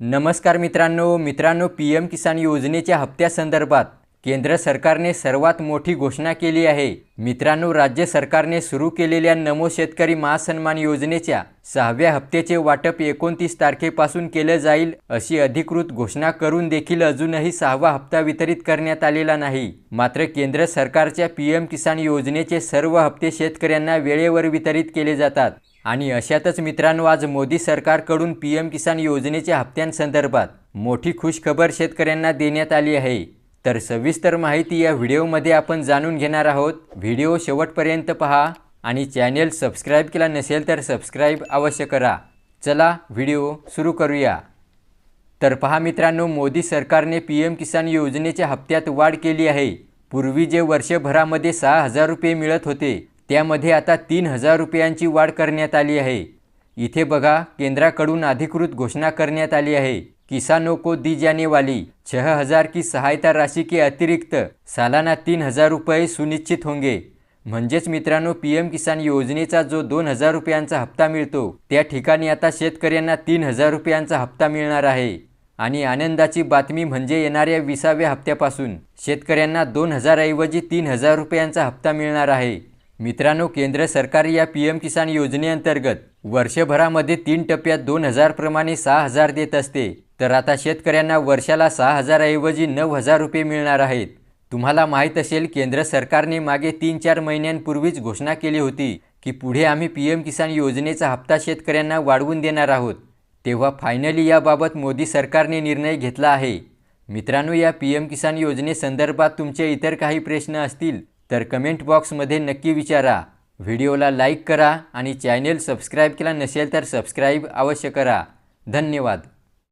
नमस्कार मित्रांनो मित्रांनो पी एम किसान योजनेच्या हप्त्यासंदर्भात केंद्र सरकारने सर्वात मोठी घोषणा केली आहे. मित्रांनो राज्य सरकारने सुरू केलेल्या नमो शेतकरी महासन्मान योजनेच्या सहाव्या हप्त्याचे वाटप एकोणतीस तारखेपासून केलं जाईल अशी अधिकृत घोषणा करून देखील अजूनही सहावा हप्ता वितरित करण्यात आलेला नाही. मात्र केंद्र सरकारच्या पी एम किसान योजनेचे सर्व हप्ते शेतकऱ्यांना वेळेवर वितरित केले जातात. आणि अशातच मित्रांनो आज मोदी सरकारकडून पी एम किसान योजनेच्या हप्त्यांसंदर्भात मोठी खुशखबर शेतकऱ्यांना देण्यात आली आहे. तर सविस्तर माहिती या व्हिडिओमध्ये आपण जाणून घेणार आहोत. व्हिडिओ शेवटपर्यंत पहा आणि चॅनेल सबस्क्राईब केला नसेल तर सबस्क्राईब अवश्य करा. चला व्हिडिओ सुरू करूया. तर पहा मित्रांनो मोदी सरकारने पी एम किसान योजनेच्या हप्त्यात वाढ केली आहे. पूर्वी जे वर्षभरामध्ये सहा हजार रुपये मिळत होते त्यामध्ये आता तीन हजार रुपयांची वाढ करण्यात आली आहे. इथे बघा केंद्राकडून अधिकृत घोषणा करण्यात आली आहे. किसानों को दी जाने वाली छह हजार की सहायता राशि के अतिरिक्त सालाना तीन हजार रुपये सुनिश्चित होंगे. म्हणजेच मित्रांनो पी एम किसान योजनेचा जो दोन हजार रुपयांचा हप्ता मिळतो त्या ठिकाणी आता शेतकऱ्यांना तीन हजार रुपयांचा हप्ता मिळणार आहे. आणि आनंदाची बातमी म्हणजे येणाऱ्या विसाव्या हप्त्यापासून शेतकऱ्यांना दोन हजारऐवजी तीन हजार रुपयांचा हप्ता मिळणार आहे. मित्रांनो केंद्र सरकार या पी एम किसान योजनेअंतर्गत वर्षभरामध्ये तीन टप्प्यात दोन हजार प्रमाणे सहा हजार देत असते. तर आता शेतकऱ्यांना वर्षाला सहा हजारऐवजी नऊ हजार रुपये मिळणार आहेत. तुम्हाला माहीत असेल केंद्र सरकारने मागे तीन चार महिन्यांपूर्वीच घोषणा केली होती की पुढे आम्ही पी एम किसान योजनेचा हप्ता शेतकऱ्यांना वाढवून देणार आहोत. तेव्हा फायनली याबाबत मोदी सरकारने निर्णय घेतला आहे. मित्रांनो या पी एम किसान योजनेसंदर्भात तुमचे इतर काही प्रश्न असतील तर कमेंट बॉक्समध्ये नक्की विचारा. व्हिडिओला लाईक करा आणि चॅनेल सबस्क्राईब केला नसेल तर सबस्क्राईब अवश्य करा. धन्यवाद.